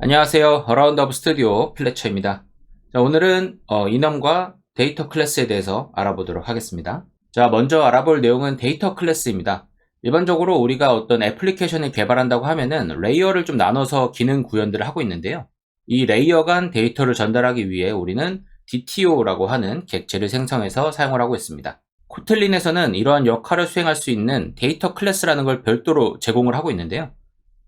안녕하세요. 어라운드 오브 스튜디오 플래처입니다. 자, 오늘은 어, 이넘과 데이터 클래스에 대해서 알아보도록 하겠습니다. 자, 먼저 알아볼 내용은 데이터 클래스입니다. 일반적으로 우리가 어떤 애플리케이션을 개발한다고 하면은 레이어를 좀 나눠서 기능 구현들을 하고 있는데요. 이 레이어 간 데이터를 전달하기 위해 우리는 DTO라고 하는 객체를 생성해서 사용을 하고 있습니다. 코틀린에서는 이러한 역할을 수행할 수 있는 데이터 클래스라는 걸 별도로 제공을 하고 있는데요.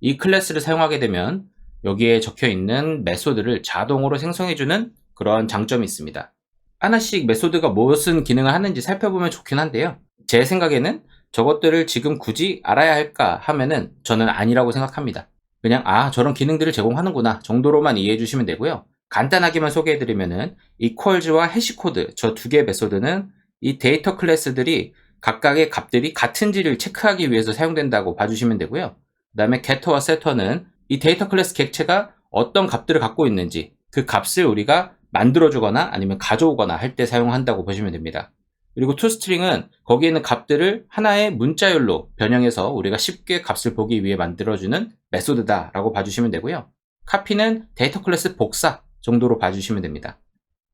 이 클래스를 사용하게 되면 여기에 적혀 있는 메소드를 자동으로 생성해주는 그러한 장점이 있습니다. 하나씩 메소드가 무슨 기능을 하는지 살펴보면 좋긴 한데요. 제 생각에는 저것들을 지금 굳이 알아야 할까 하면은 저는 아니라고 생각합니다. 그냥 아 저런 기능들을 제공하는구나 정도로만 이해해 주시면 되고요. 간단하게만 소개해드리면은 equals와 해시코드 저 두 개의 메소드는 이 데이터 클래스들이 각각의 값들이 같은지를 체크하기 위해서 사용된다고 봐주시면 되고요. 그 다음에 getter와 setter는 이 데이터 클래스 객체가 어떤 값들을 갖고 있는지 그 값을 우리가 만들어주거나 아니면 가져오거나 할 때 사용한다고 보시면 됩니다. 그리고 toString은 거기에 있는 값들을 하나의 문자열로 변형해서 우리가 쉽게 값을 보기 위해 만들어주는 메소드다라고 봐주시면 되고요. copy는 데이터 클래스 복사 정도로 봐주시면 됩니다.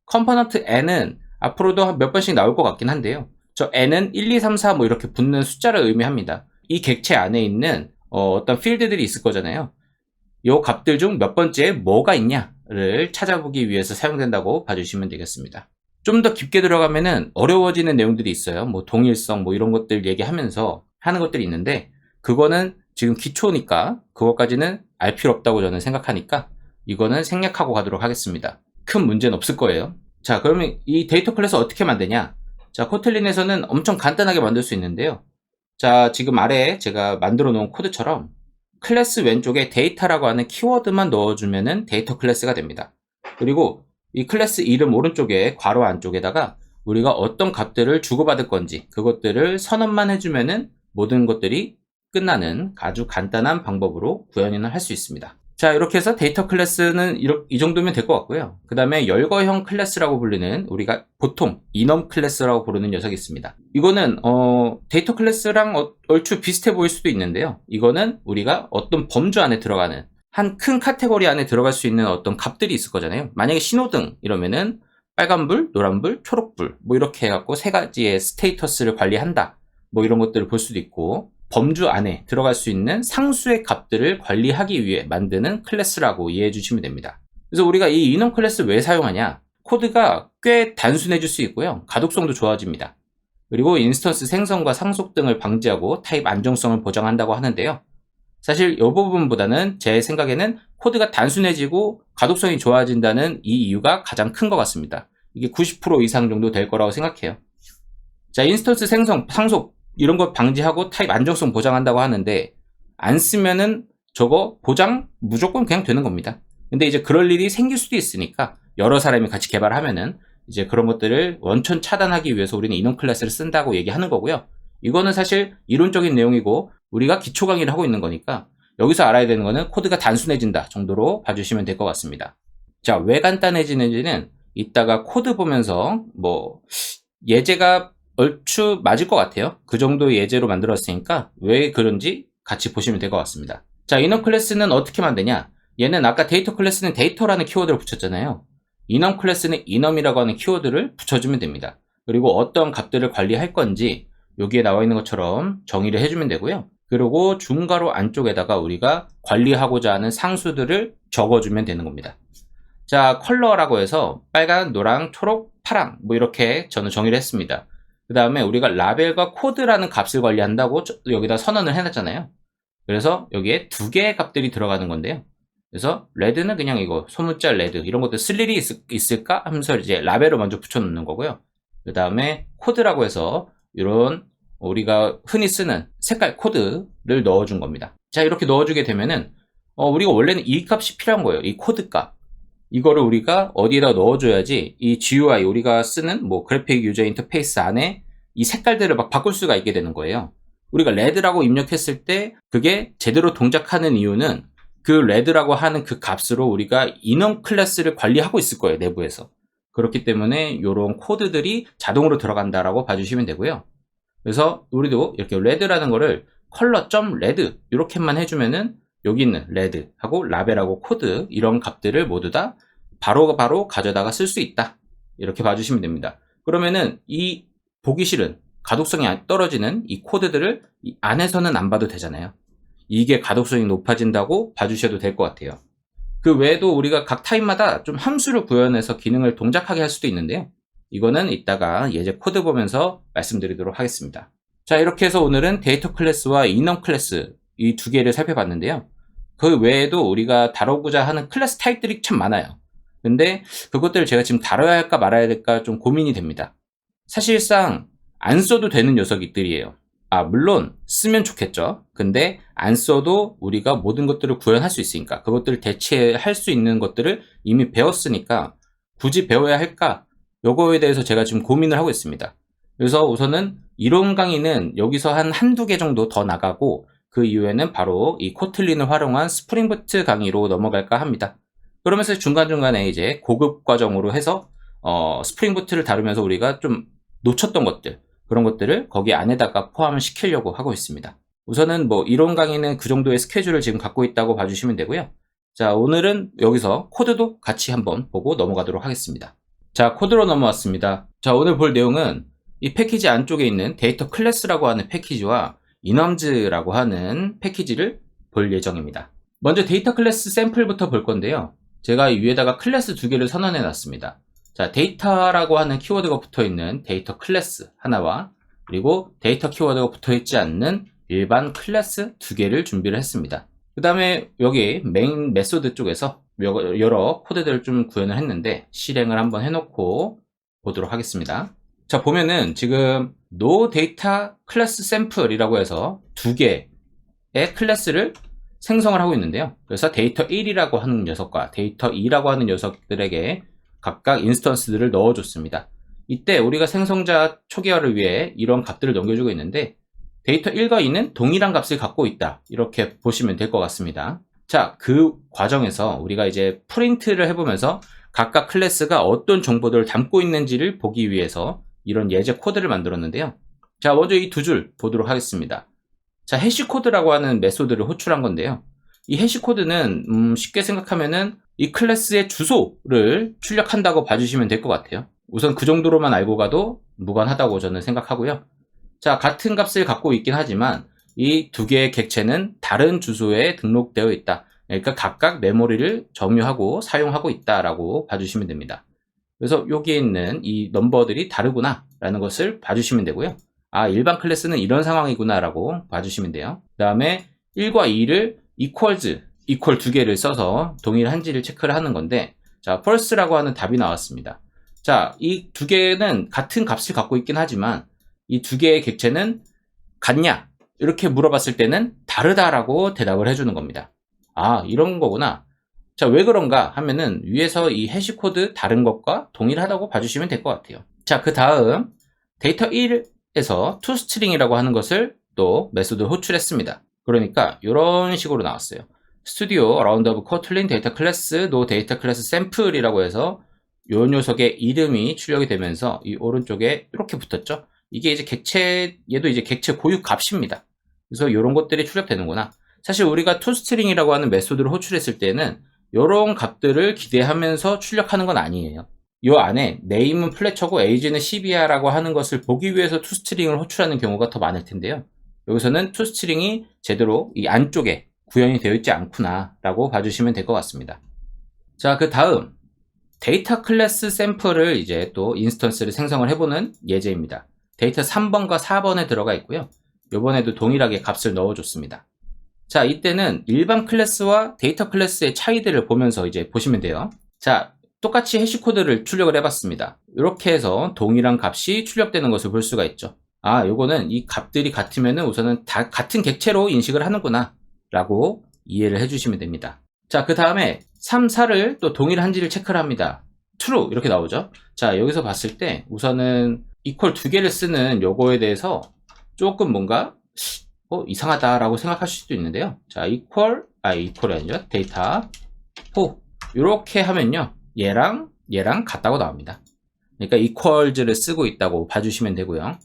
컴포넌트 n은 앞으로도 몇 번씩 나올 것 같긴 한데요. 저 n은 1, 2, 3, 4 뭐 이렇게 붙는 숫자를 의미합니다. 이 객체 안에 있는 어, 떤 필드들이 있을 거잖아요. 이 값들 중 몇 번째에 뭐가 있냐를 찾아보기 위해서 사용된다고 봐주시면 되겠습니다. 좀 더 깊게 들어가면은 어려워지는 내용들이 있어요. 뭐 동일성 뭐 이런 것들 얘기하면서 하는 것들이 있는데 그거는 지금 기초니까 그것까지는 알 필요 없다고 저는 생각하니까 이거는 생략하고 가도록 하겠습니다. 큰 문제는 없을 거예요. 자, 그러면 이 데이터 클래스 어떻게 만드냐? 자, 코틀린에서는 엄청 간단하게 만들 수 있는데요. 자, 지금 아래에 제가 만들어 놓은 코드처럼 클래스 왼쪽에 데이터라고 하는 키워드만 넣어주면은 데이터 클래스가 됩니다. 그리고 이 클래스 이름 오른쪽에 괄호 안쪽에다가 우리가 어떤 값들을 주고받을 건지 그것들을 선언만 해주면은 모든 것들이 끝나는 아주 간단한 방법으로 구현을 할 수 있습니다. 자 이렇게 해서 데이터 클래스는 이 정도면 될 것 같고요. 그 다음에 열거형 클래스라고 불리는 우리가 보통 이넘 클래스라고 부르는 녀석이 있습니다. 이거는 어, 데이터 클래스랑 어, 얼추 비슷해 보일 수도 있는데요. 이거는 우리가 어떤 범주 안에 들어가는 한 큰 카테고리 안에 들어갈 수 있는 어떤 값들이 있을 거잖아요. 만약에 신호등 이러면은 빨간불, 노란불, 초록불 뭐 이렇게 해갖고 세 가지의 스테이터스를 관리한다. 뭐 이런 것들을 볼 수도 있고 범주 안에 들어갈 수 있는 상수의 값들을 관리하기 위해 만드는 클래스라고 이해해 주시면 됩니다. 그래서 우리가 이 인원 클래스 왜 사용하냐? 코드가 꽤 단순해질 수 있고요. 가독성도 좋아집니다. 그리고 인스턴스 생성과 상속 등을 방지하고 타입 안정성을 보장한다고 하는데요. 사실 이 부분보다는 제 생각에는 코드가 단순해지고 가독성이 좋아진다는 이 이유가 가장 큰 것 같습니다. 이게 90% 이상 정도 될 거라고 생각해요. 자, 인스턴스 생성, 상속 이런 거 방지하고 타입 안정성 보장한다고 하는데 안 쓰면은 저거 보장 무조건 그냥 되는 겁니다. 근데 이제 그럴 일이 생길 수도 있으니까 여러 사람이 같이 개발하면은 이제 그런 것들을 원천 차단하기 위해서 우리는 인원 클래스를 쓴다고 얘기하는 거고요. 이거는 사실 이론적인 내용이고 우리가 기초 강의를 하고 있는 거니까 여기서 알아야 되는 거는 코드가 단순해진다 정도로 봐주시면 될 것 같습니다. 자, 왜 간단해지는지는 이따가 코드 보면서 뭐 예제가 얼추 맞을 것 같아요. 그 정도 예제로 만들었으니까 왜 그런지 같이 보시면 될 것 같습니다. 자, 인원 클래스는 어떻게 만드냐? 얘는 아까 데이터 클래스는 데이터라는 키워드를 붙였잖아요. 인원 클래스는 인엄이라고 하는 키워드를 붙여주면 됩니다. 그리고 어떤 값들을 관리할 건지 여기에 나와 있는 것처럼 정의를 해주면 되고요. 그리고 중괄호 안쪽에다가 우리가 관리하고자 하는 상수들을 적어주면 되는 겁니다. 자, 컬러라고 해서 빨간, 노랑, 초록, 파랑 뭐 이렇게 저는 정의를 했습니다. 그 다음에 우리가 라벨과 코드라는 값을 관리한다고 여기다 선언을 해놨잖아요. 그래서 여기에 두 개의 값들이 들어가는 건데요. 그래서 레드는 그냥 이거 소문자 레드 이런 것들 쓸 일이 있, 을까 하면서 이제 라벨을 먼저 붙여놓는 거고요. 그 다음에 코드라고 해서 이런 우리가 흔히 쓰는 색깔 코드를 넣어준 겁니다. 자 이렇게 넣어주게 되면은 어, 우리가 원래는 이 값이 필요한 거예요. 이 코드 값. 이거를 우리가 어디에다 넣어줘야지 이 GUI 우리가 쓰는 뭐 그래픽 유저 인터페이스 안에 이 색깔들을 막 바꿀 수가 있게 되는 거예요. 우리가 레드라고 입력했을 때 그게 제대로 동작하는 이유는 그 레드라고 하는 그 값으로 우리가 인원 클래스를 관리하고 있을 거예요, 내부에서. 그렇기 때문에 이런 코드들이 자동으로 들어간다라고 봐주시면 되고요. 그래서 우리도 이렇게 레드라는 거를 color.red 이렇게만 해주면은 여기 있는 red하고 라벨하고 코드 이런 값들을 모두 다 바로바로 바로 가져다가 쓸 수 있다. 이렇게 봐주시면 됩니다. 그러면은 이 보기 싫은 가독성이 떨어지는 이 코드들을 이 안에서는 안 봐도 되잖아요. 이게 가독성이 높아진다고 봐주셔도 될 것 같아요. 그 외에도 우리가 각 타입마다 좀 함수를 구현해서 기능을 동작하게 할 수도 있는데요. 이거는 이따가 예제 코드 보면서 말씀드리도록 하겠습니다. 자, 이렇게 해서 오늘은 데이터 클래스와 인원 클래스 이 두 개를 살펴봤는데요. 그 외에도 우리가 다루고자 하는 클래스 타입들이 참 많아요. 근데 그것들을 제가 지금 다뤄야 할까 말아야 될까 좀 고민이 됩니다. 사실상 안 써도 되는 녀석들이에요. 아, 물론 쓰면 좋겠죠. 근데 안 써도 우리가 모든 것들을 구현할 수 있으니까 그것들을 대체할 수 있는 것들을 이미 배웠으니까 굳이 배워야 할까? 요거에 대해서 제가 지금 고민을 하고 있습니다. 그래서 우선은 이론 강의는 여기서 한 한두 개 정도 더 나가고 그 이후에는 바로 이 코틀린을 활용한 스프링부트 강의로 넘어갈까 합니다. 그러면서 중간중간에 이제 고급 과정으로 해서 어, 스프링부트를 다루면서 우리가 좀 놓쳤던 것들 그런 것들을 거기 안에다가 포함을 시키려고 하고 있습니다. 우선은 뭐 이론 강의는 그 정도의 스케줄을 지금 갖고 있다고 봐주시면 되고요. 자 오늘은 여기서 코드도 같이 한번 보고 넘어가도록 하겠습니다. 자 코드로 넘어왔습니다. 자 오늘 볼 내용은 이 패키지 안쪽에 있는 데이터 클래스라고 하는 패키지와 인엄즈라고 하는 패키지를 볼 예정입니다. 먼저 데이터 클래스 샘플부터 볼 건데요. 제가 이 위에다가 클래스 두 개를 선언해 놨습니다. 자, 데이터라고 하는 키워드가 붙어 있는 데이터 클래스 하나와 그리고 데이터 키워드가 붙어 있지 않는 일반 클래스 두 개를 준비를 했습니다. 그 다음에 여기 메인 메소드 쪽에서 여러 코드들을 좀 구현을 했는데 실행을 한번 해놓고 보도록 하겠습니다. 자, 보면은 지금 no data class sample이라고 해서 두 개의 클래스를 생성을 하고 있는데요. 그래서 데이터 1이라고 하는 녀석과 데이터 2라고 하는 녀석들에게 각각 인스턴스들을 넣어줬습니다. 이때 우리가 생성자 초기화를 위해 이런 값들을 넘겨주고 있는데 데이터 1과 2는 동일한 값을 갖고 있다. 이렇게 보시면 될 것 같습니다. 자, 그 과정에서 우리가 이제 프린트를 해보면서 각각 클래스가 어떤 정보들을 담고 있는지를 보기 위해서 이런 예제 코드를 만들었는데요. 자, 먼저 이 두 줄 보도록 하겠습니다. 자, 해시코드라고 하는 메소드를 호출한 건데요. 이 해시코드는 음, 쉽게 생각하면은 이 클래스의 주소를 출력한다고 봐주시면 될 것 같아요. 우선 그 정도로만 알고 가도 무관하다고 저는 생각하고요. 자, 같은 값을 갖고 있긴 하지만 이 두 개의 객체는 다른 주소에 등록되어 있다. 그러니까 각각 메모리를 점유하고 사용하고 있다라고 봐주시면 됩니다. 그래서 여기에 있는 이 넘버들이 다르구나 라는 것을 봐주시면 되고요. 아, 일반 클래스는 이런 상황이구나 라고 봐주시면 돼요. 그 다음에 1과 2를 equals, equal 두 개를 써서 동일 한지를 체크를 하는 건데 자, false라고 하는 답이 나왔습니다. 자, 이 두 개는 같은 값을 갖고 있긴 하지만 이 두 개의 객체는 같냐? 이렇게 물어봤을 때는 다르다라고 대답을 해주는 겁니다. 아, 이런 거구나. 자, 왜 그런가 하면은 위에서 이 해시 코드 다른 것과 동일하다고 봐주시면 될 것 같아요. 자, 그 다음 데이터 1에서 toString이라고 하는 것을 또 메소드를 호출했습니다. 그러니까 이런 식으로 나왔어요. 스튜디오 라운드 오브 코틀린 데이터 클래스 노 데이터 클래스 샘플이라고 해서 요 녀석의 이름이 출력이 되면서 이 오른쪽에 이렇게 붙었죠. 이게 이제 객체 얘도 이제 객체 고유 값입니다. 그래서 이런 것들이 출력되는구나. 사실 우리가 toString이라고 하는 메소드를 호출했을 때는 이런 값들을 기대하면서 출력하는 건 아니에요. 이 안에 네임은 플래처고 에이지는 12야라고 하는 것을 보기 위해서 toString을 호출하는 경우가 더 많을 텐데요. 여기서는 toString이 제대로 이 안쪽에 구현이 되어 있지 않구나 라고 봐주시면 될 것 같습니다. 자, 그 다음 데이터 클래스 샘플을 이제 또 인스턴스를 생성을 해보는 예제입니다. 데이터 3번과 4번에 들어가 있고요. 이번에도 동일하게 값을 넣어줬습니다. 자, 이때는 일반 클래스와 데이터 클래스의 차이들을 보면서 이제 보시면 돼요. 자, 똑같이 해시 코드를 출력을 해봤습니다. 이렇게 해서 동일한 값이 출력되는 것을 볼 수가 있죠. 아, 요거는 이 값들이 같으면은 우선은 다 같은 객체로 인식을 하는구나. 라고 이해를 해주시면 됩니다. 자, 그 다음에 3, 4를 또 동일한지를 체크를 합니다. true 이렇게 나오죠. 자, 여기서 봤을 때 우선은 equal 두 개를 쓰는 요거에 대해서 조금 뭔가 어, 이상하다라고 생각하실 수도 있는데요. 자, equal, 아, equal이 아니죠. 데이터 4. 이렇게 하면요. 얘랑 얘랑 같다고 나옵니다. 그러니까 equals를 쓰고 있다고 봐주시면 되고요.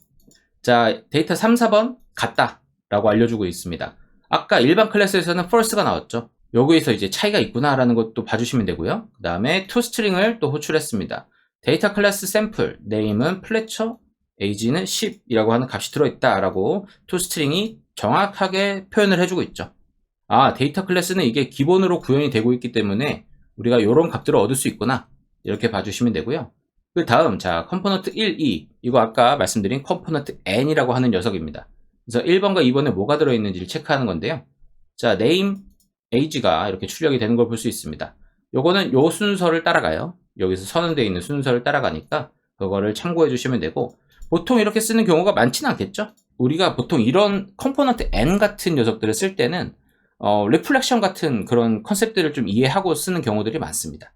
자, 데이터 3, 4번 같다. 라고 알려주고 있습니다. 아까 일반 클래스에서는 false가 나왔죠. 여기에서 이제 차이가 있구나라는 것도 봐주시면 되고요. 그 다음에 toString을 또 호출했습니다. 데이터 클래스 샘플, name은 fletcher, age는 10이라고 하는 값이 들어있다라고 toString이 정확하게 표현을 해주고 있죠. 아, 데이터 클래스는 이게 기본으로 구현이 되고 있기 때문에 우리가 이런 값들을 얻을 수 있구나. 이렇게 봐주시면 되고요. 그 다음, 자, 컴포넌트 1, 2. 이거 아까 말씀드린 컴포넌트 n이라고 하는 녀석입니다. 그래서 1번과 2번에 뭐가 들어있는지를 체크하는 건데요. 자, name, age가 이렇게 출력이 되는 걸 볼 수 있습니다. 요거는 요 순서를 따라가요. 여기서 선언되어 있는 순서를 따라가니까 그거를 참고해 주시면 되고 보통 이렇게 쓰는 경우가 많지는 않겠죠? 우리가 보통 이런 컴포넌트 n 같은 녀석들을 쓸 때는 어, 리플렉션 같은 그런 컨셉들을 좀 이해하고 쓰는 경우들이 많습니다.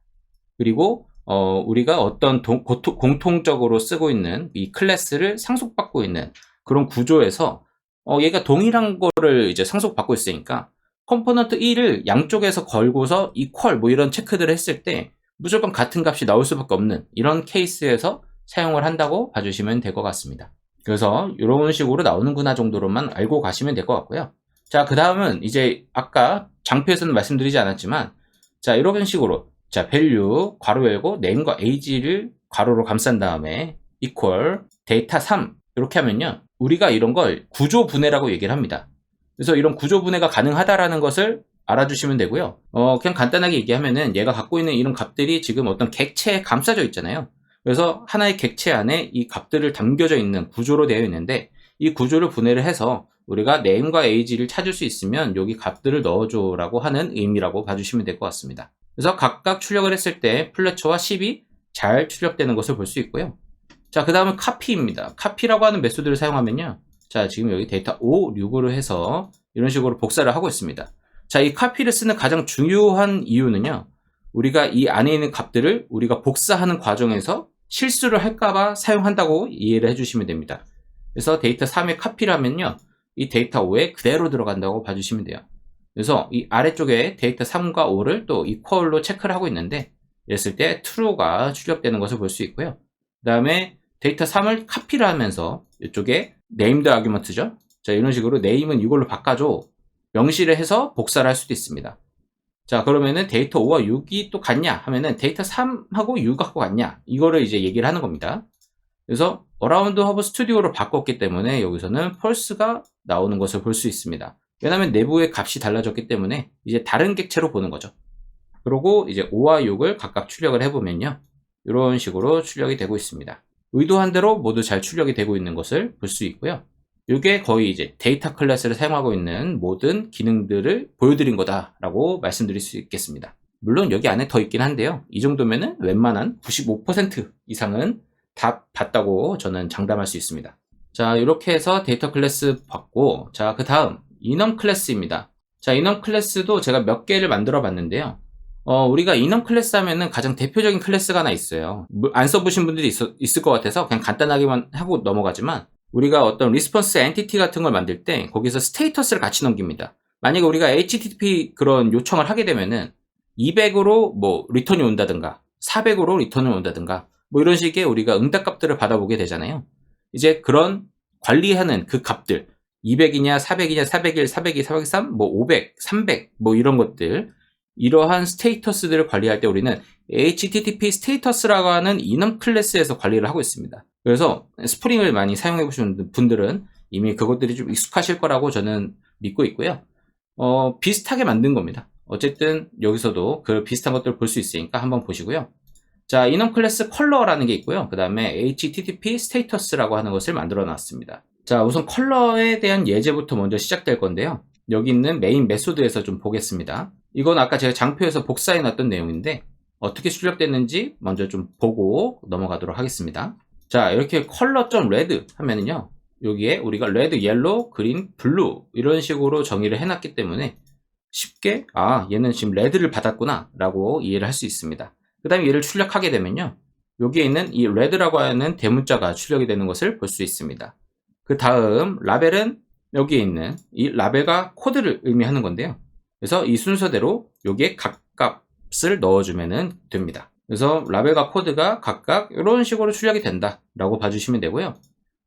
그리고 어, 우리가 어떤 동, 고토, 공통적으로 쓰고 있는 이 클래스를 상속받고 있는 그런 구조에서 어, 얘가 동일한 거를 이제 상속받고 있으니까 컴포넌트 1을 양쪽에서 걸고서 equal 뭐 이런 체크들을 했을 때 무조건 같은 값이 나올 수밖에 없는 이런 케이스에서 사용을 한다고 봐주시면 될 것 같습니다. 그래서 이런 식으로 나오는구나 정도로만 알고 가시면 될 것 같고요. 자, 그 다음은 이제 아까 장표에서는 말씀드리지 않았지만 자, 이런 식으로 자, value 괄호 열고 name과 age를 괄호로 감싼 다음에 equal 데이터 3 이렇게 하면요. 우리가 이런 걸 구조 분해라고 얘기를 합니다. 그래서 이런 구조 분해가 가능하다라는 것을 알아주시면 되고요. 어, 그냥 간단하게 얘기하면은 얘가 갖고 있는 이런 값들이 지금 어떤 객체에 감싸져 있잖아요. 그래서 하나의 객체 안에 이 값들을 담겨져 있는 구조로 되어 있는데 이 구조를 분해를 해서 우리가 name과 age를 찾을 수 있으면 여기 값들을 넣어줘 라고 하는 의미라고 봐주시면 될 것 같습니다. 그래서 각각 출력을 했을 때 플래처와 10이 잘 출력되는 것을 볼 수 있고요. 자, 그 다음은 카피입니다. 카피라고 하는 메소드를 사용하면요. 자, 지금 여기 데이터 5, 6으로 해서 이런 식으로 복사를 하고 있습니다. 자, 이 카피를 쓰는 가장 중요한 이유는요. 우리가 이 안에 있는 값들을 우리가 복사하는 과정에서 실수를 할까봐 사용한다고 이해를 해주시면 됩니다. 그래서 데이터 3의 카피를 하면요. 이 데이터 5에 그대로 들어간다고 봐주시면 돼요. 그래서 이 아래쪽에 데이터 3과 5를 또 equal로 체크를 하고 있는데 이랬을 때 true가 출력되는 것을 볼 수 있고요. 그 다음에 데이터 3을 카피를 하면서 이쪽에 named argument죠. 자, 이런 식으로 name은 이걸로 바꿔줘. 명시를 해서 복사를 할 수도 있습니다. 자, 그러면은 데이터 5와 6이 또 같냐? 하면은 데이터 3하고 6하고 같냐? 이거를 이제 얘기를 하는 겁니다. 그래서 어라운드 허브 스튜디오로 바꿨기 때문에 여기서는 펄스가 나오는 것을 볼 수 있습니다. 왜냐하면 내부의 값이 달라졌기 때문에 이제 다른 객체로 보는 거죠. 그리고 이제 5와 6을 각각 출력을 해보면요. 이런 식으로 출력이 되고 있습니다. 의도한 대로 모두 잘 출력이 되고 있는 것을 볼 수 있고요. 이게 거의 이제 데이터 클래스를 사용하고 있는 모든 기능들을 보여드린 거다라고 말씀드릴 수 있겠습니다. 물론 여기 안에 더 있긴 한데요. 이 정도면은 웬만한 95% 이상은 다 봤다고 저는 장담할 수 있습니다. 자, 이렇게 해서 데이터 클래스 봤고, 자, 그 다음, 이넘 클래스입니다. 자, 이넘 클래스도 제가 몇 개를 만들어 봤는데요. 어, 우리가 이넘 클래스 하면은 가장 대표적인 클래스가 하나 있어요. 안 써보신 분들이 있, 있을 것 같아서 그냥 간단하게만 하고 넘어가지만, 우리가 어떤 리스폰스 엔티티 같은 걸 만들 때 거기서 스테이터스를 같이 넘깁니다. 만약에 우리가 HTTP 그런 요청을 하게 되면은 200으로 뭐 리턴이 온다든가 400으로 리턴이 온다든가 뭐 이런 식의 우리가 응답 값들을 받아보게 되잖아요. 이제 그런 관리하는 그 값들 200이냐 400이냐 401, 402, 403, 뭐 500, 300 뭐 이런 것들 이러한 스테이터스들을 관리할 때 우리는 HTTP 스테이터스라고 하는 이넘 클래스에서 관리를 하고 있습니다. 그래서 스프링을 많이 사용해 보시는 분들은 이미 그것들이 좀 익숙하실 거라고 저는 믿고 있고요. 어, 비슷하게 만든 겁니다. 어쨌든 여기서도 그 비슷한 것들을 볼 수 있으니까 한번 보시고요. 자, 이넘 클래스 컬러라는 게 있고요. 그 다음에 HTTP 스테이터스라고 하는 것을 만들어 놨습니다. 자, 우선 컬러에 대한 예제부터 먼저 시작될 건데요. 여기 있는 메인 메소드에서 좀 보겠습니다. 이건 아까 제가 장표에서 복사해 놨던 내용인데 어떻게 출력됐는지 먼저 좀 보고 넘어가도록 하겠습니다. 자, 이렇게 컬러.red 하면은요. 여기에 우리가 레드, 옐로우, 그린, 블루 이런 식으로 정의를 해놨기 때문에 쉽게 아 얘는 지금 레드를 받았구나 라고 이해를 할 수 있습니다. 그 다음에 얘를 출력하게 되면요. 여기에 있는 이 레드라고 하는 대문자가 출력이 되는 것을 볼 수 있습니다. 그 다음 라벨은 여기에 있는 이 라벨과 코드를 의미하는 건데요. 그래서 이 순서대로 여기에 각 값을 넣어주면 됩니다. 그래서 라벨과 코드가 각각 이런 식으로 출력이 된다라고 봐주시면 되고요.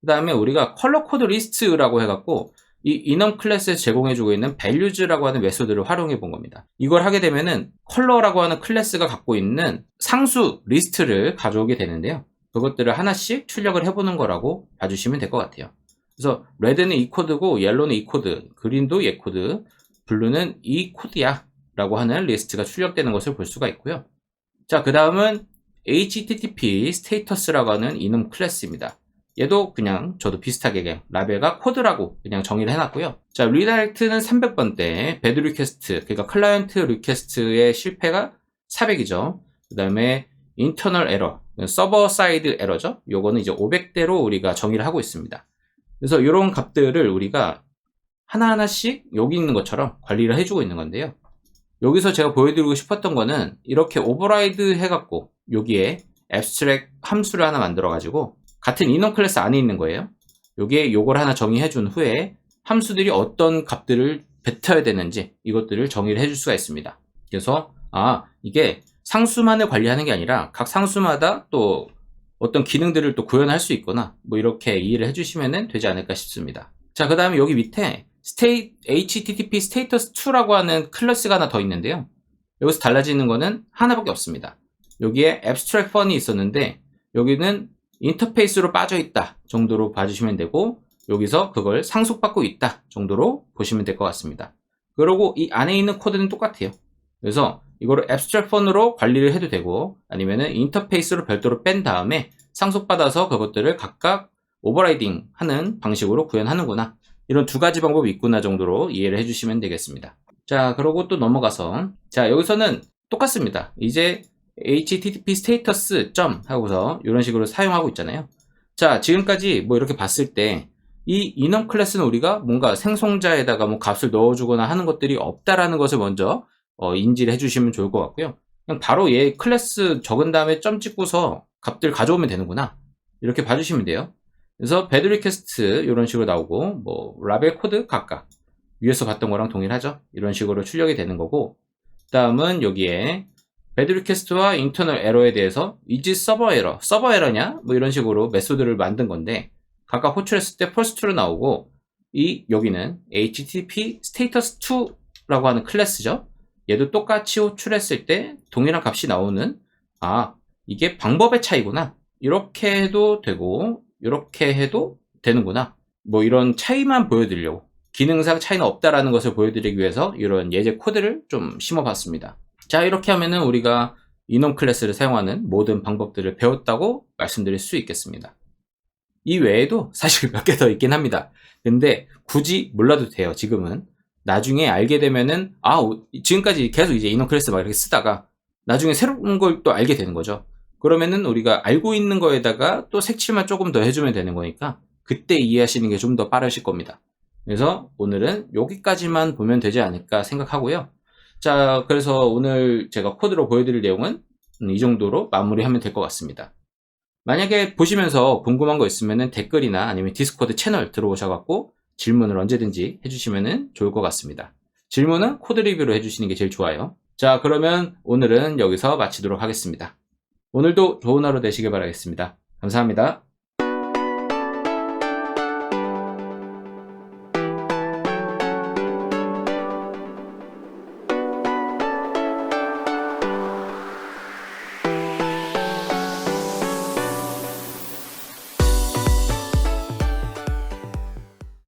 그 다음에 우리가 컬러 코드 리스트라고 해갖고 이 enum 클래스에서 제공해주고 있는 values라고 하는 메소드를 활용해 본 겁니다. 이걸 하게 되면은 컬러라고 하는 클래스가 갖고 있는 상수 리스트를 가져오게 되는데요. 그것들을 하나씩 출력을 해보는 거라고 봐주시면 될 것 같아요. 그래서 레드는 이 코드고 옐로는 이 코드, 그린도 얘 코드, 블루는 이 코드야 라고 하는 리스트가 출력되는 것을 볼 수가 있고요. 자, 그 다음은 HTTP 스테이터스라고 하는 이놈 클래스입니다. 얘도 그냥 저도 비슷하게 그냥 라벨과 코드라고 그냥 정의를 해놨고요. 자, 리다이렉트는 300번대, 배드 리퀘스트, 그러니까 클라이언트 리퀘스트의 실패가 400이죠. 그 다음에 인터널 에러, 서버 사이드 에러죠. 요거는 이제 500대로 우리가 정의를 하고 있습니다. 그래서 이런 값들을 우리가 하나하나씩 여기 있는 것처럼 관리를 해주고 있는 건데요. 여기서 제가 보여드리고 싶었던 거는 이렇게 오버라이드 해갖고 여기에 abstract 함수를 하나 만들어가지고 같은 인원 클래스 안에 있는 거예요. 여기에 요걸 하나 정의해 준 후에 함수들이 어떤 값들을 뱉어야 되는지 이것들을 정의를 해줄 수가 있습니다. 그래서 아 이게 상수만을 관리하는 게 아니라 각 상수마다 또 어떤 기능들을 또 구현할 수 있거나 뭐 이렇게 이해를 해주시면 되지 않을까 싶습니다. 자, 그 다음에 여기 밑에 state, HTTP status 2라고 하는 클래스가 하나 더 있는데요. 여기서 달라지는 거는 하나밖에 없습니다. 여기에 abstract fun이 있었는데 여기는 인터페이스로 빠져 있다 정도로 봐주시면 되고 여기서 그걸 상속받고 있다 정도로 보시면 될 것 같습니다. 그리고 이 안에 있는 코드는 똑같아요. 그래서 이거를 abstract fun으로 관리를 해도 되고 아니면은 인터페이스로 별도로 뺀 다음에 상속받아서 그것들을 각각 오버라이딩 하는 방식으로 구현하는구나. 이런 두 가지 방법이 있구나 정도로 이해를 해주시면 되겠습니다. 자, 그러고 또 넘어가서 자, 여기서는 똑같습니다. 이제 http 스테이터스 점 하고서 이런 식으로 사용하고 있잖아요. 자, 지금까지 뭐 이렇게 봤을 때 이 인원 클래스는 우리가 뭔가 생성자에다가 뭐 값을 넣어주거나 하는 것들이 없다라는 것을 먼저 어, 인지를 해주시면 좋을 것 같고요. 그냥 바로 얘 클래스 적은 다음에 점 찍고서 값들 가져오면 되는구나. 이렇게 봐주시면 돼요. 그래서 배드 리퀘스트 이런 식으로 나오고 뭐 라벨 코드 각각 위에서 봤던 거랑 동일하죠. 이런 식으로 출력이 되는 거고 다음은 여기에 배드 리퀘스트와 인터널 에러에 대해서 이지 서버 에러, 서버 에러냐? 뭐 이런 식으로 메소드를 만든 건데 각각 호출했을 때 펄스2로 나오고 이 여기는 http status 2라고 하는 클래스죠. 얘도 똑같이 호출했을 때 동일한 값이 나오는 아 이게 방법의 차이구나 이렇게 해도 되고 이렇게 해도 되는구나. 뭐 이런 차이만 보여드리려고. 기능상 차이는 없다라는 것을 보여드리기 위해서 이런 예제 코드를 좀 심어봤습니다. 자 이렇게 하면은 우리가 인원 클래스를 사용하는 모든 방법들을 배웠다고 말씀드릴 수 있겠습니다. 이 외에도 사실 몇 개 더 있긴 합니다. 근데 굳이 몰라도 돼요 지금은. 나중에 알게 되면은 아 지금까지 계속 이제 인원 클래스 막 이렇게 쓰다가 나중에 새로운 걸 또 알게 되는 거죠. 그러면은 우리가 알고 있는 거에다가 또 색칠만 조금 더 해주면 되는 거니까 그때 이해하시는 게 좀 더 빠르실 겁니다. 그래서 오늘은 여기까지만 보면 되지 않을까 생각하고요. 자, 그래서 오늘 제가 코드로 보여드릴 내용은 이 정도로 마무리하면 될 것 같습니다. 만약에 보시면서 궁금한 거 있으면 댓글이나 아니면 디스코드 채널 들어오셔갖고 질문을 언제든지 해주시면 좋을 것 같습니다. 질문은 코드 리뷰로 해주시는 게 제일 좋아요. 자, 그러면 오늘은 여기서 마치도록 하겠습니다. 오늘도 좋은 하루 되시길 바라겠습니다. 감사합니다.